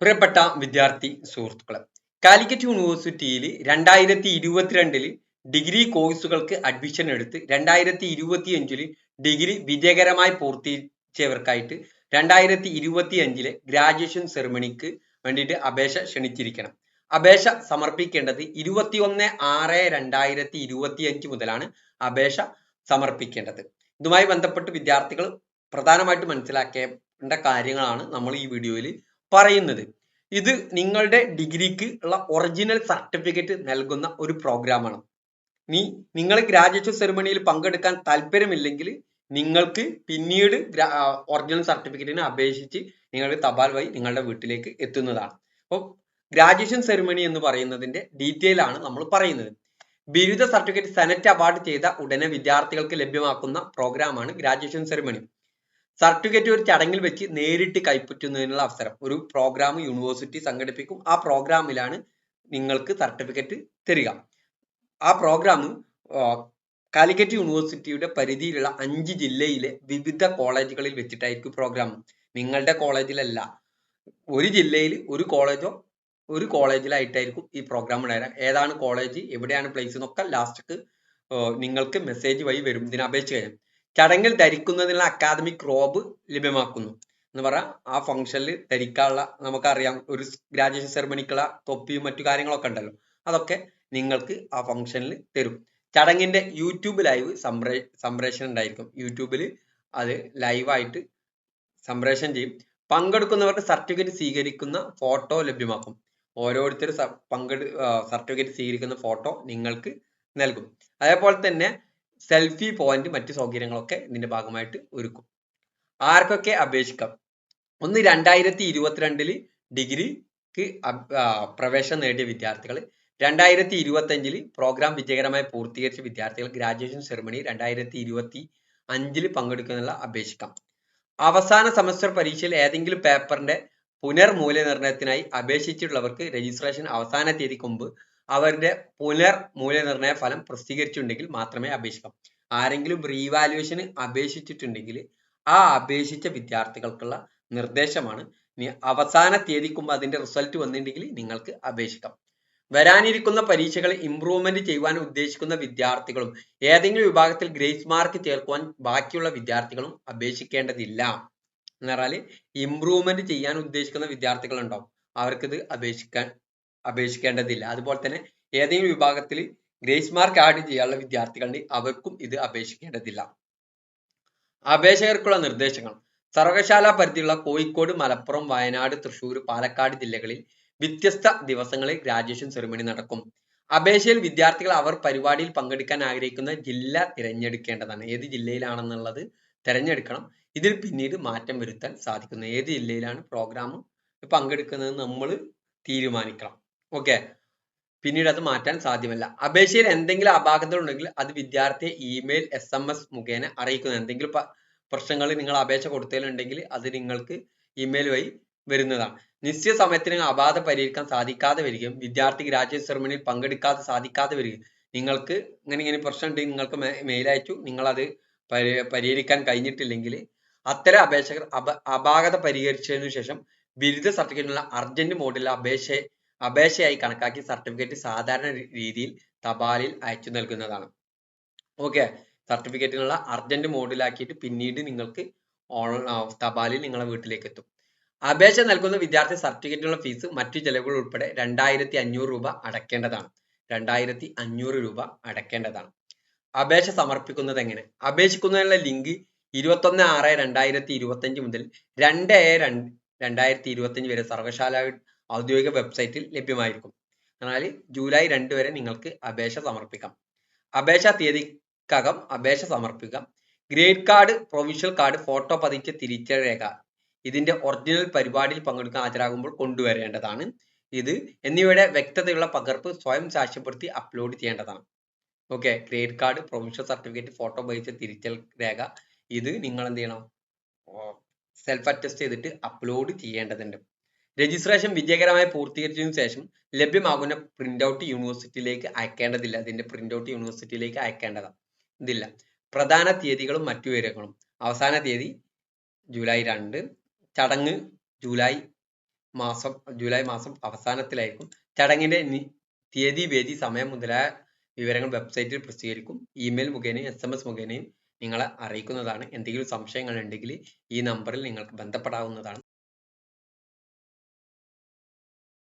പ്രിയപ്പെട്ട വിദ്യാർത്ഥി സുഹൃത്തുക്കളെ കാലിക്കറ്റ് യൂണിവേഴ്സിറ്റിയിൽ രണ്ടായിരത്തി ഇരുപത്തിരണ്ടിൽ ഡിഗ്രി കോഴ്സുകൾക്ക് അഡ്മിഷൻ എടുത്ത് രണ്ടായിരത്തി ഇരുപത്തി അഞ്ചിൽ ഡിഗ്രി വിജയകരമായി പൂർത്തീകരിച്ചവർക്കായിട്ട് രണ്ടായിരത്തി ഇരുപത്തി അഞ്ചിലെ ഗ്രാജുവേഷൻ സെറിമണിക്ക് വേണ്ടിയിട്ട് അപേക്ഷ ക്ഷണിച്ചിരിക്കണം. അപേക്ഷ സമർപ്പിക്കേണ്ടത് ഇരുപത്തിയൊന്ന് ആറ് രണ്ടായിരത്തി ഇരുപത്തി അഞ്ച് മുതലാണ് അപേക്ഷ സമർപ്പിക്കേണ്ടത്. ഇതുമായി ബന്ധപ്പെട്ട് വിദ്യാർത്ഥികൾ പ്രധാനമായിട്ട് മനസ്സിലാക്കേണ്ട കാര്യങ്ങളാണ് നമ്മൾ ഈ വീഡിയോയിൽ പറയുന്നത്. ഇത് നിങ്ങളുടെ ഡിഗ്രിക്ക് ഉള്ള ഒറിജിനൽ സർട്ടിഫിക്കറ്റ് നൽകുന്ന ഒരു പ്രോഗ്രാമാണ് നീ നിങ്ങൾ ഗ്രാജുവേഷൻ സെറിമണിയിൽ പങ്കെടുക്കാൻ താല്പര്യമില്ലെങ്കിൽ നിങ്ങൾക്ക് പിന്നീട് ഒറിജിനൽ സർട്ടിഫിക്കറ്റിന് അപേക്ഷിച്ച് നിങ്ങൾ തപാൽ വഴി നിങ്ങളുടെ വീട്ടിലേക്ക് എത്തുന്നതാണ്. അപ്പോൾ ഗ്രാജുവേഷൻ സെറിമണി എന്ന് പറയുന്നതിന്റെ ഡീറ്റെയിൽ ആണ് നമ്മൾ പറയുന്നത്. ബിരുദ സർട്ടിഫിക്കറ്റ് സെനറ്റ് അവാർഡ് ചെയ്ത ഉടനെ വിദ്യാർത്ഥികൾക്ക് ലഭ്യമാക്കുന്ന പ്രോഗ്രാമാണ് ഗ്രാജുവേഷൻ സെറിമണി സർട്ടിഫിക്കറ്റ് ഒരു ചടങ്ങിൽ വെച്ച് നേരിട്ട് കൈപ്പറ്റുന്നതിനുള്ള അവസരം. ഒരു പ്രോഗ്രാം യൂണിവേഴ്സിറ്റി സംഘടിപ്പിക്കും. ആ പ്രോഗ്രാമിലാണ് നിങ്ങൾക്ക് സർട്ടിഫിക്കറ്റ് തരിക. ആ പ്രോഗ്രാം കാലിക്കറ്റ് യൂണിവേഴ്സിറ്റിയുടെ പരിധിയിലുള്ള അഞ്ച് ജില്ലയിലെ വിവിധ കോളേജുകളിൽ വെച്ചിട്ടായിരിക്കും പ്രോഗ്രാം നിങ്ങളുടെ കോളേജിലല്ല. ഒരു ജില്ലയിൽ ഒരു കോളേജോ ഒരു കോളേജിലായിട്ടായിരിക്കും ഈ പ്രോഗ്രാം ഉണ്ടായിരുന്നത് ഏതാണ് കോളേജ് എവിടെയാണ് പ്ലേസ് എന്നൊക്കെ ലാസ്റ്റ് നിങ്ങൾക്ക് മെസ്സേജ് വഴി വരും. ഇതിന് കഴിഞ്ഞാൽ ചടങ്ങിൽ ധരിക്കുന്നതിനുള്ള അക്കാദമിക് റോബ് ലഭ്യമാക്കുന്നു. എന്ന് പറയാം. ആ ഫംഗ്ഷനിൽ ധരിക്കാനുള്ള നമുക്കറിയാം. ഒരു ഗ്രാജുവേഷൻ സെറമണിക്കുള്ള തൊപ്പിയും മറ്റു കാര്യങ്ങളൊക്കെ ഉണ്ടല്ലോ. അതൊക്കെ നിങ്ങൾക്ക് ആ ഫംഗ്ഷനിൽ തരും. ചടങ്ങിന്റെ യൂട്യൂബ് ലൈവ് സംപ്രേ സംപ്രേഷണം ഉണ്ടായിരിക്കും. യൂട്യൂബിൽ അത് ലൈവായിട്ട് സംപ്രേഷണം ചെയ്യും. പങ്കെടുക്കുന്നവർക്ക് സർട്ടിഫിക്കറ്റ് സ്വീകരിക്കുന്ന ഫോട്ടോ ലഭ്യമാക്കും. ഓരോരുത്തർ പങ്കെടു സർട്ടിഫിക്കറ്റ് സ്വീകരിക്കുന്ന ഫോട്ടോ നിങ്ങൾക്ക് നൽകും. അതേപോലെ തന്നെ സെൽഫി പോയിന്റ് മറ്റു സൗകര്യങ്ങളൊക്കെ ഇതിന്റെ ഭാഗമായിട്ട് ഒരുക്കും. ആർക്കൊക്കെ അപേക്ഷിക്കാം? ഒന്ന് രണ്ടായിരത്തി ഇരുപത്തിരണ്ടിൽ ഡിഗ്രിക്ക് പ്രവേശനം നേടിയ വിദ്യാർത്ഥികൾ രണ്ടായിരത്തി ഇരുപത്തി അഞ്ചിൽ പ്രോഗ്രാം വിജയകരമായി പൂർത്തീകരിച്ച വിദ്യാർത്ഥികൾ ഗ്രാജുവേഷൻ സെറിമണി രണ്ടായിരത്തി ഇരുപത്തി അഞ്ചിൽ പങ്കെടുക്കുന്നതിനുള്ള അപേക്ഷിക്കാം. അവസാന സെമസ്റ്റർ പരീക്ഷയിൽ ഏതെങ്കിലും പേപ്പറിന്റെ പുനർമൂല്യനിർണയത്തിനായി അപേക്ഷിച്ചിട്ടുള്ളവർക്ക് രജിസ്ട്രേഷൻ അവസാന തീയതിക്ക് മുമ്പ് അവരുടെ പുനർ മൂല്യനിർണയ ഫലം പ്രസിദ്ധീകരിച്ചിട്ടുണ്ടെങ്കിൽ മാത്രമേ അപേക്ഷിക്കാം. ആരെങ്കിലും റീവാലുവേഷന് അപേക്ഷിച്ചിട്ടുണ്ടെങ്കിൽ ആ അപേക്ഷിച്ച വിദ്യാർത്ഥികൾക്കുള്ള നിർദ്ദേശമാണ്. ഇനി അവസാന തീയതിക്കുമ്പോൾ അതിന്റെ റിസൾട്ട് വന്നിട്ടുണ്ടെങ്കിൽ നിങ്ങൾക്ക് അപേക്ഷിക്കാം. വരാനിരിക്കുന്ന പരീക്ഷകൾ ഇംപ്രൂവ്മെന്റ് ചെയ്യുവാൻ ഉദ്ദേശിക്കുന്ന വിദ്യാർത്ഥികളും ഏതെങ്കിലും വിഭാഗത്തിൽ ഗ്രേസ് മാർക്ക് ചേർക്കുവാൻ ബാക്കിയുള്ള വിദ്യാർത്ഥികളും അപേക്ഷിക്കേണ്ടതില്ല. എന്ന് പറഞ്ഞാൽ ഇംപ്രൂവ്മെന്റ് ചെയ്യാൻ ഉദ്ദേശിക്കുന്ന വിദ്യാർത്ഥികൾ ഉണ്ടാവും അവർക്കിത് അപേക്ഷിക്കാൻ അപേക്ഷിക്കേണ്ടതില്ല. അതുപോലെ തന്നെ ഏതെങ്കിലും വിഭാഗത്തിൽ ഗ്രേസ് മാർക്ക് ആഡ് ചെയ്യാനുള്ള വിദ്യാർത്ഥികളുണ്ട് അവർക്കും ഇത് അപേക്ഷിക്കേണ്ടതില്ല. അപേക്ഷകർക്കുള്ള നിർദ്ദേശങ്ങൾ. സർവകലാശാല പരിധിയുള്ള കോഴിക്കോട് മലപ്പുറം വയനാട് തൃശൂർ പാലക്കാട് ജില്ലകളിൽ വ്യത്യസ്ത ദിവസങ്ങളിൽ ഗ്രാജുവേഷൻ സെറിമണി നടക്കും. അപേക്ഷയിൽ വിദ്യാർത്ഥികൾ അവർ പരിപാടിയിൽ പങ്കെടുക്കാൻ ആഗ്രഹിക്കുന്ന ജില്ല തിരഞ്ഞെടുക്കേണ്ടതാണ്. ഏത് ജില്ലയിലാണെന്നുള്ളത് തിരഞ്ഞെടുക്കണം. ഇതിൽ പിന്നീട് മാറ്റം വരുത്താൻ സാധിക്കുന്നു. ഏത് ജില്ലയിലാണ് പ്രോഗ്രാം പങ്കെടുക്കുന്നത് നമ്മൾ തീരുമാനിക്കണം. ഓക്കെ പിന്നീട് അത് മാറ്റാൻ സാധ്യമല്ല. അപേക്ഷയിൽ എന്തെങ്കിലും അപാകതകൾ ഉണ്ടെങ്കിൽ അത് വിദ്യാർത്ഥിയെ ഇമെയിൽ എസ് എം എസ് മുഖേന അറിയിക്കുന്നു. എന്തെങ്കിലും പ്രശ്നങ്ങൾ നിങ്ങൾ അപേക്ഷ കൊടുത്തതിലുണ്ടെങ്കിൽ അത് നിങ്ങൾക്ക് ഇമെയിൽ വഴി വരുന്നതാണ്. നിശ്ചിത സമയത്തിന് അപാധ പരിഹരിക്കാൻ സാധിക്കാതെ വരികയും വിദ്യാർത്ഥി ഗ്രാജുവേറ്റ് സെറമണിയിൽ പങ്കെടുക്കാതെ സാധിക്കാതെ വരികയും നിങ്ങൾക്ക് ഇങ്ങനെ ഇങ്ങനെ പ്രശ്നം ഉണ്ട് നിങ്ങൾക്ക് മെയിൽ അയച്ചു. നിങ്ങൾ അത് പരിഹരിക്കാൻ കഴിഞ്ഞിട്ടില്ലെങ്കിൽ അത്തരം അപേക്ഷകർ അപ അപാകത പരിഹരിച്ചതിനു ശേഷം ബിരുദ സർട്ടിഫിക്കറ്റിനുള്ള അർജന്റ് മോഡിലെ അപേക്ഷ അപേക്ഷയായി കണക്കാക്കി സർട്ടിഫിക്കറ്റ് സാധാരണ രീതിയിൽ തപാലിൽ അയച്ചു നൽകുന്നതാണ്. ഓക്കെ സർട്ടിഫിക്കറ്റിനുള്ള അർജന്റ് മോഡിലാക്കിയിട്ട് പിന്നീട് നിങ്ങൾക്ക് ഓൺ തപാലിൽ നിങ്ങളെ വീട്ടിലേക്ക് എത്തും. അപേക്ഷ നൽകുന്ന വിദ്യാർത്ഥി സർട്ടിഫിക്കറ്റിനുള്ള ഫീസ് മറ്റു ചെലവുകൾ ഉൾപ്പെടെ രണ്ടായിരത്തി അഞ്ഞൂറ് രൂപ അടക്കേണ്ടതാണ്. രണ്ടായിരത്തി അഞ്ഞൂറ് രൂപ അടക്കേണ്ടതാണ്. അപേക്ഷ സമർപ്പിക്കുന്നത് എങ്ങനെ? അപേക്ഷിക്കുന്നതിനുള്ള ലിങ്ക് ഇരുപത്തൊന്ന് ആറ് രണ്ടായിരത്തി ഇരുപത്തി അഞ്ച് മുതൽ രണ്ട് ഏഴ് രണ്ടായിരത്തി ഇരുപത്തി അഞ്ച് വരെ സർവകലാശാല ഔദ്യോഗിക വെബ്സൈറ്റിൽ ലഭ്യമായിരിക്കും. എന്നാൽ ജൂലൈ രണ്ട് വരെ നിങ്ങൾക്ക് അപേക്ഷ സമർപ്പിക്കാം. അപേക്ഷാ തീയതിക്കകം അപേക്ഷ സമർപ്പിക്കാം. Grade card provisional card photo പതിച്ച തിരിച്ചറിയൽ രേഖ ഇതിന്റെ ഒറിജിനൽ പരിപാടിയിൽ പങ്കെടുക്കാൻ ഹാജരാകുമ്പോൾ കൊണ്ടുവരേണ്ടതാണ് ഇത്. എന്നിവയുടെ വ്യക്തതയുള്ള പകർപ്പ് സ്വയം സാക്ഷ്യപ്പെടുത്തി അപ്ലോഡ് ചെയ്യേണ്ടതാണ്. Okay grade card provisional certificate photo പതിച്ച തിരിച്ചൽ രേഖ ഇത് നിങ്ങൾ എന്ത് ചെയ്യണം? സെൽഫ് അറ്റസ്റ്റ് ചെയ്തിട്ട് അപ്ലോഡ് ചെയ്യേണ്ടതുണ്ട്. രജിസ്ട്രേഷൻ വിജയകരമായി പൂർത്തീകരിച്ചതിനു ശേഷം ലഭ്യമാകുന്ന പ്രിന്റ് ഔട്ട് യൂണിവേഴ്സിറ്റിയിലേക്ക് അയക്കേണ്ടതില്ല. അതിന്റെ പ്രിന്റ് ഔട്ട് യൂണിവേഴ്സിറ്റിയിലേക്ക് അയക്കേണ്ടതാണ് ഇതില്ല. പ്രധാന തീയതികളും മറ്റു വിവരങ്ങളും. അവസാന തീയതി ജൂലൈ രണ്ട്. ചടങ്ങ് ജൂലൈ മാസം ജൂലൈ മാസം അവസാനത്തിലായിരിക്കും. ചടങ്ങിന്റെ തീയതി വേദി സമയം മുതലായ വിവരങ്ങൾ വെബ്സൈറ്റിൽ പ്രസിദ്ധീകരിക്കും. ഇമെയിൽ മുഖേനയും എസ് എം എസ് മുഖേനയും നിങ്ങളെ അറിയിക്കുന്നതാണ്. എന്തെങ്കിലും സംശയങ്ങൾ ഉണ്ടെങ്കിൽ ഈ നമ്പറിൽ നിങ്ങൾക്ക് ബന്ധപ്പെടാവുന്നതാണ്.